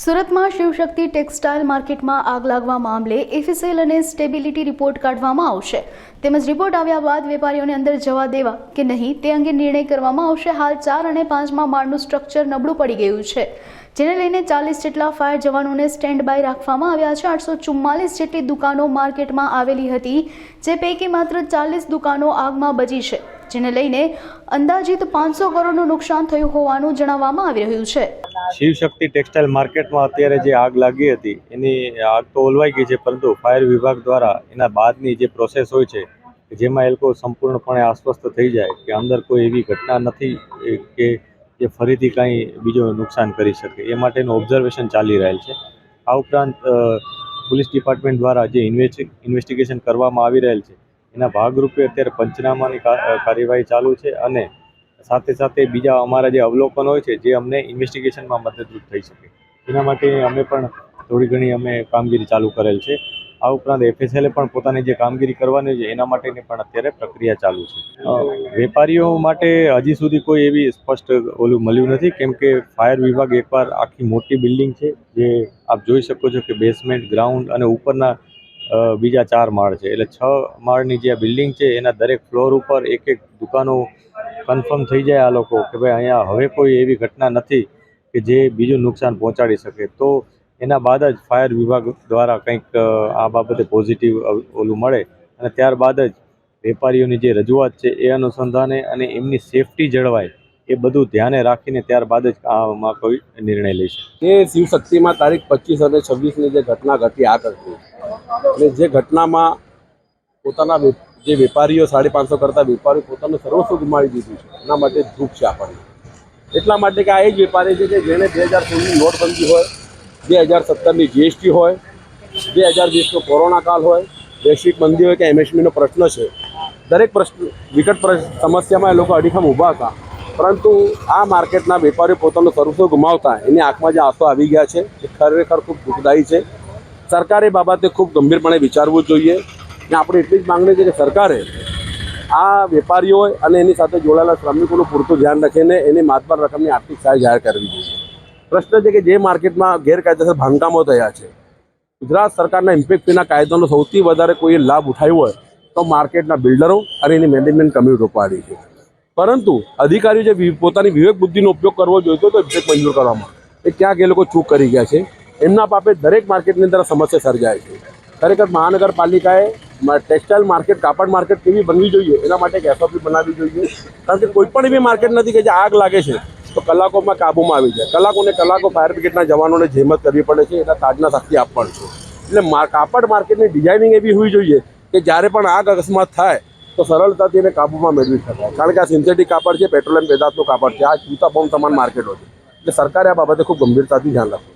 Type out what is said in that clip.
સુરતમાં શિવશક્તિ ટેક્સટાઇલ માર્કેટમાં આગ લાગવા મામલે એફએસએલ અને સ્ટેબિલિટી રિપોર્ટ કાઢવામાં આવશે. તેમજ રિપોર્ટ આવ્યા બાદ વેપારીઓને અંદર જવા દેવા કે નહીં તે અંગે નિર્ણય કરવામાં આવશે. હાલ ચાર અને પાંચમાં માળનું સ્ટ્રક્ચર નબળું પડી ગયું છે. જેને લઈને ચાલીસ જેટલા ફાયર જવાનોને સ્ટેન્ડ બાય રાખવામાં આવ્યા છે. આઠસો ચુમ્માલીસ જેટલી દુકાનો માર્કેટમાં આવેલી હતી, જે પૈકી માત્ર ચાલીસ દુકાનો આગમાં બચી છે. જેને લઈને અંદાજિત પાંચસો કરોડનું નુકસાન થયું હોવાનું જણાવવામાં આવી રહ્યું છે. શિવશક્તિ ટેક્સટાઇલ માર્કેટમાં અત્યારે જે આગ લાગી હતી, એની આગ તો ઓલવાઈ ગઈ છે, પરંતુ ફાયર વિભાગ દ્વારા એના બાદની જે પ્રોસેસ હોય છે જેમાં એ લોકો સંપૂર્ણપણે આશ્વસ્ત થઈ જાય, કે અંદર કોઈ એવી ઘટના નથી કે જે ફરીથી કાંઈ બીજો નુકસાન કરી શકે, એ માટેનું ઓબ્ઝર્વેશન ચાલી રહેલ છે. આ ઉપરાંત પોલીસ ડિપાર્ટમેન્ટ દ્વારા જે ઇન્વેસ્ટિગેશન કરવામાં આવી રહેલ છે એના ભાગરૂપે અત્યારે પંચનામાની કાર્યવાહી ચાલુ છે અને સાથે સાથે બીજા અમારા જે અવલોકન હોય છે જે અમને ઇન્વેસ્ટિગેશનમાં મદદરૂપ થઈ શકે. એના માટે અમે પણ થોડી ઘણી અમે કામગીરી ચાલુ કરેલ છે. આ ઉપરાંત એફએસએલે પણ પોતાની જે કામગીરી કરવાની છે એના માટેની પણ અત્યારે પ્રક્રિયા ચાલુ છે. વેપારીઓ માટે હજી સુધી કોઈ એવી સ્પષ્ટ ઓલું મળ્યું નથી, કેમ કે ફાયર વિભાગ એકવાર આખી મોટી બિલ્ડિંગ છે જે આપ જોઈ શકો છો કે બેસમેન્ટ, ગ્રાઉન્ડ અને ઉપરના બીજા ચાર માળ છે. એટલે છ માળની જે બિલ્ડિંગ છે, એના દરેક ફ્લોર ઉપર એક એક દુકાનો કન્ફર્મ થઈ જાય આ લોકો કે ભાઈ અહીંયા હવે કોઈ એવી ઘટના નથી કે જે બીજું નુકસાન પહોંચાડી શકે. તો એના બાદ જ ફાયર વિભાગ દ્વારા કંઈક આ બાબતે પોઝિટિવ ઓલું મળે અને ત્યારબાદ જ વેપારીઓની જે રજૂઆત છે એ અનુસંધાને અને એમની સેફટી જળવાય એ બધું ધ્યાને રાખીને ત્યારબાદ જ આમાં કોઈ નિર્ણય લઈશું એ શિવશક્તિમાં તારીખ પચીસ અને છવ્વીસની જે ઘટના ઘટી, આ ઘટની. અને જે ઘટનામાં પોતાના જે વેપારીઓ સાડી પાંચસો કરતા વેપારીઓ પોતાનું સર્વસ્વ ગુમાવી દીધું છે, એના માટે દુઃખ છે આપણને. એટલા માટે કે આ એ જ વેપારી છે કે જેણે બે હજાર સોળની નોટબંધી હોય, બે હજાર સત્તરની જીએસટી હોય, બે હજાર વીસનો કોરોના કાળ હોય, વૈશ્વિક મંદી હોય કે એમએસએમઈનો પ્રશ્ન છે. દરેક પ્રશ્ન, વિકટ સમસ્યામાં એ લોકો અડીખમ ઊભા હતા. પરંતુ આ માર્કેટના વેપારીઓ પોતાનું સર્વસ્વ ગુમાવતા એની આંખમાં જે આંસુ આવી ગયા છે, એ ખરેખર ખૂબ દુઃખદાયી છે. સરકારે બાબતે ખૂબ ગંભીરપણે વિચારવું જોઈએ ને આપણે એટલી જ માગણી છે કે સરકારે આ વેપારીઓ અને એની સાથે જોડાયેલા શ્રમિકોનું પૂરતું ધ્યાન રાખીને એની માતબર રકમની આર્થિક સહાય જાહેર કરવી જોઈએ. પ્રશ્ન છે કે જે માર્કેટમાં ગેરકાયદેસર બાંધકામો થયા છે, ગુજરાત સરકારના ઇમ્પેક્ટ ફીના કાયદાનો સૌથી વધારે કોઈએ લાભ ઉઠાવ્યો હોય તો માર્કેટના બિલ્ડરો અને એની મેનેજમેન્ટ કમિટી ઉપાડી છે. પરંતુ અધિકારીઓ જે પોતાની વિવેક બુદ્ધિનો ઉપયોગ કરવો જોઈતો હતો ઇમ્પેક્ટ મંજૂર કરવામાં એ ક્યાંક એ લોકો ચૂક કરી ગયા છે. એમના પાપે દરેક માર્કેટની અંદર સમસ્યા સર્જાય છે. ખરેખર મહાનગરપાલિકાએ ટેક્સટાઇલ માર્કેટ, કાપડ માર્કેટ કેવી બનવી જોઈએ? એના માટે એક એસઓપી બનાવવી જોઈએ. કારણ કે કોઈ પણ એવી માર્કેટ નથી કે જે આગ લાગે છે, તો કલાકોમાં કાબૂમાં આવી જાય. કલાકોને કલાકો ફાયર બ્રિગેડના જવાનોને જહેમત કરવી પડે છે, એના તાજના શક્તિ આપવાનું છે. એટલે કાપડ માર્કેટની ડિઝાઇનિંગ એવી હોવી જોઈએ કે જ્યારે પણ આગ અકસ્માત થાય, તો સરળતાથી એને કાબૂમાં મેળવી શકાય. કારણ કે આ સિન્થેટિક કાપડ છે પેટ્રોલિયમ પેદાશનું કાપડ છે. આ જૂતા બોમ્બ સમાન માર્કેટો છે. એટલે સરકારે આ બાબતે ખૂબ ગંભીરતાથી ધ્યાન રાખવું